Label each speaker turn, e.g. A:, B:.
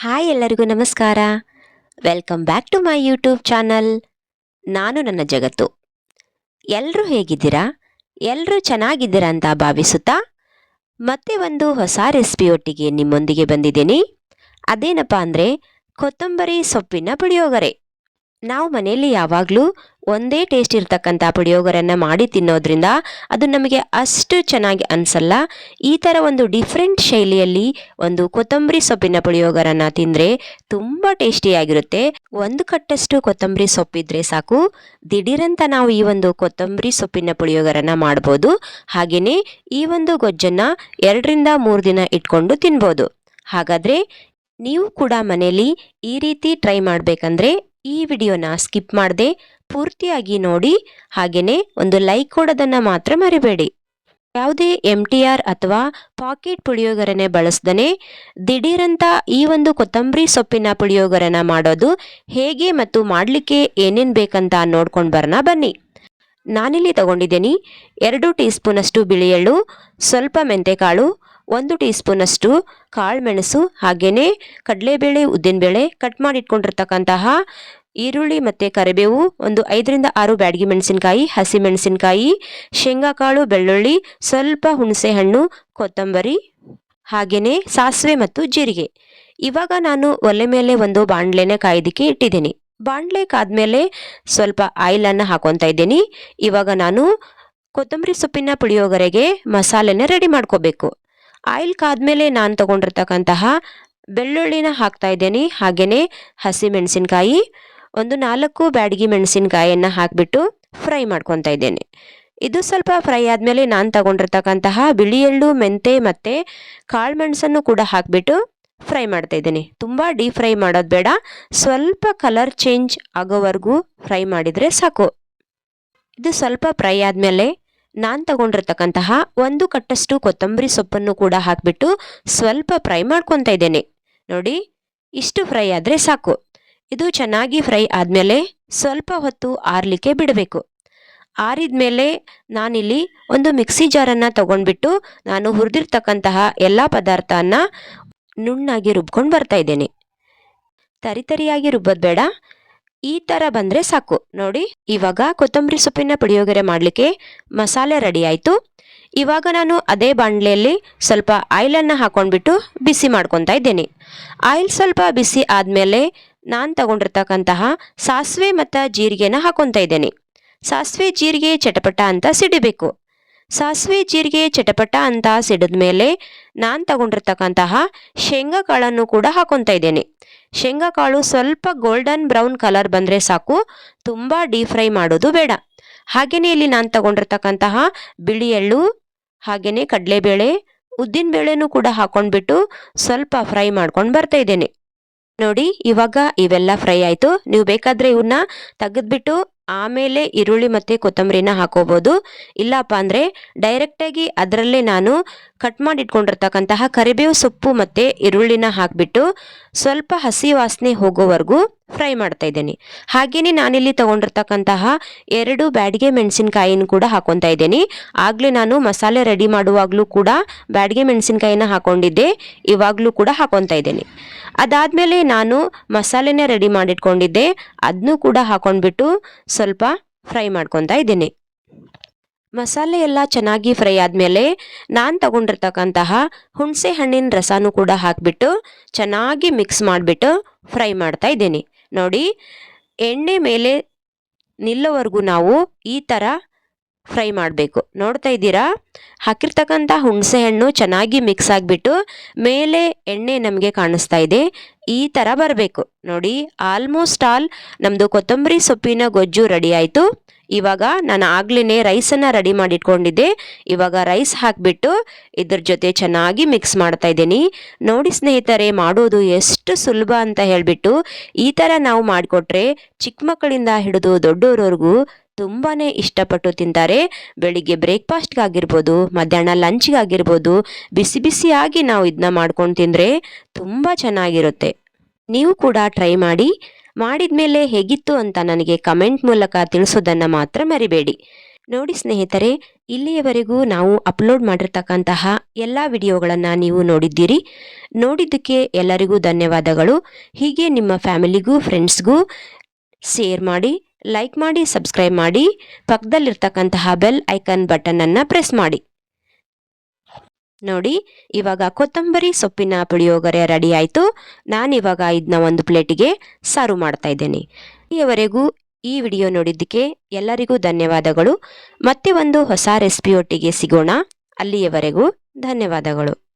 A: Hi ಎಲ್ಲರಿಗೂ ನಮಸ್ಕಾರ. Welcome back to my YouTube channel ನಾನು ನನ್ನ ಜಗತ್ತು. ಎಲ್ಲರೂ ಹೇಗಿದ್ದೀರಾ? ಎಲ್ಲರೂ ಚೆನ್ನಾಗಿದ್ದೀರಾ ಅಂತ ಭಾವಿಸುತ್ತಾ? ಮತ್ತೆ ಒಂದು ಹೊಸ ರೆಸಿಪಿಯೊಟ್ಟಿಗೆ ನಿಮ್ಮೊಂದಿಗೆ ಬಂದಿದ್ದೀನಿ. ಅದೇನಪ್ಪ ಅಂದರೆ ಕೊತ್ತಂಬರಿ ಸೊಪ್ಪಿನ ಪುಳಿಯೋಗರೆ. ನಾವು ಮನೆಯಲ್ಲಿ ಯಾವಾಗಲೂ ಒಂದೇ ಟೇಸ್ಟ್ ಇರತಕ್ಕಂಥ ಪುಳಿಯೋಗರೆಯನ್ನು ಮಾಡಿ ತಿನ್ನೋದ್ರಿಂದ ಅದು ನಮಗೆ ಅಷ್ಟು ಚೆನ್ನಾಗಿ ಅನಿಸಲ್ಲ. ಈ ಥರ ಒಂದು ಡಿಫ್ರೆಂಟ್ ಶೈಲಿಯಲ್ಲಿ ಒಂದು ಕೊತ್ತಂಬರಿ ಸೊಪ್ಪಿನ ಪುಳಿಯೋಗರನ್ನು ತಿಂದರೆ ತುಂಬ ಟೇಸ್ಟಿಯಾಗಿರುತ್ತೆ ಒಂದು ಕಟ್ಟಷ್ಟು ಕೊತ್ತಂಬರಿ ಸೊಪ್ಪಿದ್ರೆ ಸಾಕು. ದಿಢೀರಂತ ನಾವು ಈ ಒಂದು ಕೊತ್ತಂಬರಿ ಸೊಪ್ಪಿನ ಪುಳಿಯೋಗರನ್ನು ಮಾಡ್ಬೋದು. ಹಾಗೆಯೇ ಈ ಒಂದು ಗೊಜ್ಜನ್ನು ಎರಡರಿಂದ ಮೂರು ದಿನ ಇಟ್ಕೊಂಡು ತಿನ್ಬೋದು. ಹಾಗಾದರೆ ನೀವು ಕೂಡ ಮನೆಯಲ್ಲಿ ಈ ರೀತಿ ಟ್ರೈ ಮಾಡಬೇಕಂದ್ರೆ ಈ ವಿಡಿಯೋನ ಸ್ಕಿಪ್ ಮಾಡದೆ ಪೂರ್ತಿಯಾಗಿ ನೋಡಿ ಹಾಗೆಯೇ ಒಂದು ಲೈಕ್ ಕೊಡೋದನ್ನು ಮಾತ್ರ ಮರಿಬೇಡಿ. ಯಾವುದೇ ಎಂ ಟಿ ಆರ್ ಅಥವಾ ಪಾಕೆಟ್ ಪುಳಿಯೋಗರನೆ ಬಳಸ್ದನೆ ದಿಢೀರಂತ ಈ ಒಂದು ಕೊತ್ತಂಬರಿ ಸೊಪ್ಪಿನ ಪುಳಿಯೋಗರನ ಮಾಡೋದು ಹೇಗೆ ಮತ್ತು ಮಾಡಲಿಕ್ಕೆ ಏನೇನು ಬೇಕಂತ ನೋಡ್ಕೊಂಡು ಬರೋಣ ಬನ್ನಿ. ನಾನಿಲ್ಲಿ ತಗೊಂಡಿದ್ದೀನಿ ಎರಡು ಟೀ ಸ್ಪೂನಷ್ಟು ಬಿಳಿ ಎಳ್ಳು ಸ್ವಲ್ಪ ಮೆಂತೆಕಾಳು, ಒಂದು ಟೀ ಸ್ಪೂನಷ್ಟು ಕಾಳು ಮೆಣಸು ಹಾಗೆಯೇ ಕಡಲೆಬೇಳೆ, ಉದ್ದಿನಬೇಳೆ ಕಟ್ ಮಾಡಿ ಇಟ್ಕೊಂಡಿರ್ತಕ್ಕಂತಹ ಈರುಳ್ಳಿ ಮತ್ತು ಕರಿಬೇವು, ಒಂದು ಐದರಿಂದ ಆರು ಬ್ಯಾಡಗಿ ಮೆಣಸಿನಕಾಯಿ, ಹಸಿ ಮೆಣಸಿನಕಾಯಿ ಶೇಂಗಾಕಾಳು ಬೆಳ್ಳುಳ್ಳಿ, ಸ್ವಲ್ಪ ಹುಣಸೆ ಹಣ್ಣು, ಕೊತ್ತಂಬರಿ ಹಾಗೆಯೇ ಸಾಸಿವೆ ಮತ್ತು ಜೀರಿಗೆ. ಇವಾಗ ನಾನು ಒಲೆ ಮೇಲೆ ಒಂದು ಬಾಣಲೆನ ಕಾಯ್ದಿಕ್ಕೆ ಇಟ್ಟಿದ್ದೀನಿ. ಬಾಣಲೆ ಕಾದ್ಮೇಲೆ ಸ್ವಲ್ಪ ಆಯಿಲನ್ನು ಹಾಕೊತಾ ಇದ್ದೀನಿ. ಇವಾಗ ನಾನು ಕೊತ್ತಂಬರಿ ಸೊಪ್ಪಿನ ಪುಳಿಯೋಗರೆಗೆ ಮಸಾಲೆನ ರೆಡಿ ಮಾಡ್ಕೋಬೇಕು. ಆಯಿಲ್ ಕಾದ್ಮೇಲೆ ನಾನು ತಗೊಂಡಿರ್ತಕ್ಕಂತಹ ಬೆಳ್ಳುಳ್ಳಿನ ಹಾಕ್ತಾ ಇದ್ದೀನಿ. ಹಾಗೆಯೇ ಹಸಿ ಮೆಣಸಿನಕಾಯಿ ಒಂದು ನಾಲ್ಕು ಬ್ಯಾಡಗಿ ಮೆಣಸಿನಕಾಯಿಯನ್ನು ಹಾಕಿಬಿಟ್ಟು ಫ್ರೈ ಮಾಡ್ಕೊತಾ ಇದ್ದೇನೆ. ಇದು ಸ್ವಲ್ಪ ಫ್ರೈ ಆದಮೇಲೆ ನಾನು ತಗೊಂಡಿರ್ತಕ್ಕಂತಹ ಬಿಳಿ ಎಳ್ಳು ಮೆಂತೆ ಮತ್ತು ಕಾಳುಮೆಣಸನ್ನು ಕೂಡ ಹಾಕಿಬಿಟ್ಟು ಫ್ರೈ ಮಾಡ್ತಾ ಇದ್ದೇನೆ. ತುಂಬ ಡೀಪ್ ಫ್ರೈ ಮಾಡೋದು ಬೇಡ. ಸ್ವಲ್ಪ ಕಲರ್ ಚೇಂಜ್ ಆಗೋವರೆಗೂ ಫ್ರೈ ಮಾಡಿದರೆ ಸಾಕು. ಇದು ಸ್ವಲ್ಪ ಫ್ರೈ ಆದಮೇಲೆ ನಾನು ತಗೊಂಡಿರ್ತಕ್ಕಂತಹ ಒಂದು ಕಟ್ಟಷ್ಟು ಕೊತ್ತಂಬರಿ ಸೊಪ್ಪನ್ನು ಕೂಡ ಹಾಕಿಬಿಟ್ಟು ಸ್ವಲ್ಪ ಫ್ರೈ ಮಾಡ್ಕೊತಾ ಇದ್ದೇನೆ. ನೋಡಿ, ಇಷ್ಟು ಫ್ರೈ ಆದರೆ ಸಾಕು. ಇದು ಚೆನ್ನಾಗಿ ಫ್ರೈ ಆದಮೇಲೆ ಸ್ವಲ್ಪ ಹೊತ್ತು ಆರಲಿಕ್ಕೆ ಬಿಡಬೇಕು. ಆರಿದ ಮೇಲೆ ನಾನಿಲ್ಲಿ ಒಂದು ಮಿಕ್ಸಿ ಜಾರನ್ನು ತಗೊಂಡ್ಬಿಟ್ಟು ನಾನು ಹುರಿದಿರ್ತಕ್ಕಂತಹ ಎಲ್ಲ ಪದಾರ್ಥನ ನುಣ್ಣಾಗಿ ರುಬ್ಕೊಂಡು ಬರ್ತಾ ಇದ್ದೇನೆ. ತರಿತರಿಯಾಗಿ ರುಬ್ಬೋದು ಬೇಡ. ಈ ಥರ ಬಂದರೆ ಸಾಕು. ನೋಡಿ, ಇವಾಗ ಕೊತ್ತಂಬರಿ ಸೊಪ್ಪಿನ ಪುಳಿಯೋಗರೆ ಮಾಡಲಿಕ್ಕೆ ಮಸಾಲೆ ರೆಡಿ ಆಯಿತು. ಇವಾಗ ನಾನು ಅದೇ ಬಾಣಲೆಯಲ್ಲಿ ಸ್ವಲ್ಪ ಆಯಿಲನ್ನು ಹಾಕೊಂಡ್ಬಿಟ್ಟು ಬಿಸಿ ಮಾಡ್ಕೊತಾ ಇದ್ದೇನೆ. ಆಯಿಲ್ ಸ್ವಲ್ಪ ಬಿಸಿ ಆದಮೇಲೆ ನಾನು ತಗೊಂಡಿರ್ತಕ್ಕಂತಹ ಸಾಸಿವೆ ಮತ್ತು ಜೀರಿಗೆನ ಹಾಕೊತಾ ಇದ್ದೇನೆ. ಸಾಸಿವೆ ಜೀರಿಗೆ ಚಟಪಟ ಅಂತ ಸಿಡಿಬೇಕು. ಸಾಸಿವೆ ಜೀರಿಗೆ ಚಟಪಟ ಅಂತ ಸಿಡಿದ ಮೇಲೆ ನಾನು ತಗೊಂಡಿರ್ತಕ್ಕಂತಹ ಶೇಂಗಾ ಕಾಳನ್ನು ಕೂಡ ಹಾಕೊತಾ ಇದ್ದೇನೆ. ಶೇಂಗಾ ಕಾಳು ಸ್ವಲ್ಪ ಗೋಲ್ಡನ್ ಬ್ರೌನ್ ಕಲರ್ ಬಂದರೆ ಸಾಕು, ತುಂಬ ಡೀಪ್ ಫ್ರೈ ಮಾಡೋದು ಬೇಡ. ಹಾಗೆಯೇ ಇಲ್ಲಿ ನಾನು ತಗೊಂಡಿರ್ತಕ್ಕಂತಹ ಬಿಳಿ ಎಳ್ಳು ಹಾಗೆಯೇ ಕಡಲೆಬೇಳೆ ಉದ್ದಿನಬೇಳೆನೂ ಕೂಡ ಹಾಕೊಂಡ್ಬಿಟ್ಟು ಸ್ವಲ್ಪ ಫ್ರೈ ಮಾಡ್ಕೊಂಡು ಬರ್ತಾ ಇದ್ದೇನೆ. ನೋಡಿ, ಇವಾಗ ಇವೆಲ್ಲ ಫ್ರೈ ಆಯಿತು. ನೀವು ಬೇಕಾದರೆ ಇವನ್ನ ತೆಗೆದ್ಬಿಟ್ಟು ಆಮೇಲೆ ಈರುಳ್ಳಿ ಮತ್ತು ಕೊತ್ತಂಬರಿನ ಹಾಕೋಬೋದು. ಇಲ್ಲಪ್ಪ ಅಂದರೆ ಡೈರೆಕ್ಟಾಗಿ ಅದರಲ್ಲೇ ನಾನು ಕಟ್ ಮಾಡಿ ಇಟ್ಕೊಂಡಿರ್ತಕ್ಕಂತಹ ಕರಿಬೇವು ಸೊಪ್ಪು ಮತ್ತು ಈರುಳ್ಳಿನ ಹಾಕಿಬಿಟ್ಟು ಸ್ವಲ್ಪ ಹಸಿ ವಾಸನೆ ಹೋಗೋವರೆಗೂ ಫ್ರೈ ಮಾಡ್ತಾ ಇದ್ದೀನಿ. ಹಾಗೆಯೇ ನಾನಿಲ್ಲಿ ತೊಗೊಂಡಿರ್ತಕ್ಕಂತಹ ಎರಡು ಬ್ಯಾಡಿಗೆ ಮೆಣಸಿನ್ಕಾಯಿನ ಕೂಡ ಹಾಕೊತಾ ಇದ್ದೀನಿ. ಆಗಲೇ ನಾನು ಮಸಾಲೆ ರೆಡಿ ಮಾಡುವಾಗಲೂ ಕೂಡ ಬ್ಯಾಡಿಗೆ ಮೆಣಸಿನ್ಕಾಯಿನ ಹಾಕೊಂಡಿದ್ದೆ. ಇವಾಗಲೂ ಕೂಡ ಹಾಕೊತಾ ಇದ್ದೀನಿ. ಅದಾದಮೇಲೆ ನಾನು ಮಸಾಲೆನೇ ರೆಡಿ ಮಾಡಿಟ್ಕೊಂಡಿದ್ದೆ. ಅದನ್ನೂ ಕೂಡ ಹಾಕೊಂಡ್ಬಿಟ್ಟು ಸ್ವಲ್ಪ ಫ್ರೈ ಮಾಡ್ಕೊತಾ ಇದ್ದೀನಿ. ಮಸಾಲೆ ಎಲ್ಲ ಚೆನ್ನಾಗಿ ಫ್ರೈ ಆದಮೇಲೆ ನಾನು ತಗೊಂಡಿರ್ತಕ್ಕಂತಹ ಹುಣಸೆ ಹಣ್ಣಿನ ರಸನೂ ಕೂಡ ಹಾಕಿಬಿಟ್ಟು ಚೆನ್ನಾಗಿ ಮಿಕ್ಸ್ ಮಾಡಿಬಿಟ್ಟು ಫ್ರೈ ಮಾಡ್ತಾ ಇದ್ದೀನಿ. ನೋಡಿ, ಎಣ್ಣೆ ಮೇಲೆ ನಿಲ್ಲೋವರೆಗೂ ನಾವು ಈ ಥರ ಫ್ರೈ ಮಾಡಬೇಕು. ನೋಡ್ತಾ ಇದ್ದೀರಾ? ಹಾಕಿರ್ತಕ್ಕಂಥ ಹುಣಸೆ ಹಣ್ಣು ಚೆನ್ನಾಗಿ ಮಿಕ್ಸ್ ಆಗಿಬಿಟ್ಟು ಮೇಲೆ ಎಣ್ಣೆ ನಮಗೆ ಕಾಣಿಸ್ತಾ ಇದೆ. ಈ ಥರ ಬರಬೇಕು. ನೋಡಿ ಆಲ್ಮೋಸ್ಟ್ ಆಲ್ ನಮ್ಮದು ಕೊತ್ತಂಬರಿ ಸೊಪ್ಪಿನ ಗೊಜ್ಜು ರೆಡಿ ಆಯಿತು. ಇವಾಗ ನಾನು ಆಗ್ಲೇ ರೈಸನ್ನು ರೆಡಿ ಮಾಡಿಟ್ಕೊಂಡಿದ್ದೆ. ಇವಾಗ ರೈಸ್ ಹಾಕಿಬಿಟ್ಟು ಇದ್ರ ಜೊತೆ ಚೆನ್ನಾಗಿ ಮಿಕ್ಸ್ ಮಾಡ್ತಾ ಇದ್ದೀನಿ. ನೋಡಿ ಸ್ನೇಹಿತರೆ, ಮಾಡೋದು ಎಷ್ಟು ಸುಲಭ ಅಂತ ಹೇಳಿಬಿಟ್ಟು ಈ ಥರ ನಾವು ಮಾಡಿಕೊಟ್ರೆ ಚಿಕ್ಕ ಮಕ್ಕಳಿಂದ ಹಿಡಿದು ದೊಡ್ಡವರವರೆಗೂ ತುಂಬಾ ಇಷ್ಟಪಟ್ಟು ತಿಂತಾರೆ. ಬೆಳಿಗ್ಗೆ ಬ್ರೇಕ್ಫಾಸ್ಟ್ಗಾಗಿರ್ಬೋದು, ಮಧ್ಯಾಹ್ನ ಲಂಚ್ಗಾಗಿರ್ಬೋದು, ಬಿಸಿ ಬಿಸಿಯಾಗಿ ನಾವು ಇದನ್ನ ಮಾಡ್ಕೊಂಡು ತಿಂದರೆ ತುಂಬ ಚೆನ್ನಾಗಿರುತ್ತೆ. ನೀವು ಕೂಡ ಟ್ರೈ ಮಾಡಿ ಮಾಡಿದ ಮೇಲೆ ಹೇಗಿತ್ತು ಅಂತ ನನಗೆ ಕಮೆಂಟ್ ಮೂಲಕ ತಿಳಿಸೋದನ್ನು ಮಾತ್ರ ಮರಿಬೇಡಿ. ನೋಡಿ ಸ್ನೇಹಿತರೆ, ಇಲ್ಲಿಯವರೆಗೂ ನಾವು ಅಪ್ಲೋಡ್ ಮಾಡಿರ್ತಕ್ಕಂತಹ ಎಲ್ಲ ವಿಡಿಯೋಗಳನ್ನು ನೀವು ನೋಡಿದ್ದೀರಿ. ನೋಡಿದ್ದಕ್ಕೆ ಎಲ್ಲರಿಗೂ ಧನ್ಯವಾದಗಳು. ಹೀಗೆ ನಿಮ್ಮ ಫ್ಯಾಮಿಲಿಗೂ, ಫ್ರೆಂಡ್ಸ್ಗೂ ಶೇರ್ ಮಾಡಿ, ಲೈಕ್ ಮಾಡಿ, ಸಬ್ಸ್ಕ್ರೈಬ್ ಮಾಡಿ, ಪಕ್ಕದಲ್ಲಿರ್ತಕ್ಕಂತಹ ಬೆಲ್ ಐಕನ್ ಬಟನನ್ನು ಪ್ರೆಸ್ ಮಾಡಿ. ನೋಡಿ, ಇವಾಗ ಕೊತ್ತಂಬರಿ ಸೊಪ್ಪಿನ ಪುಳಿಯೋಗರೆ ರೆಡಿ ಆಯಿತು. ನಾನಿವಾಗ ಇದನ್ನ ಒಂದು ಪ್ಲೇಟಿಗೆ ಸರ್ವ್ ಮಾಡ್ತಾ ಇದ್ದೇನೆ. ಈವರೆಗೂ ಈ ವಿಡಿಯೋ ನೋಡಿದ್ದಕ್ಕೆ ಎಲ್ಲರಿಗೂ ಧನ್ಯವಾದಗಳು. ಮತ್ತೆ ಒಂದು ಹೊಸ ರೆಸಿಪಿಯೊಟ್ಟಿಗೆ ಸಿಗೋಣ. ಅಲ್ಲಿಯವರೆಗೂ ಧನ್ಯವಾದಗಳು.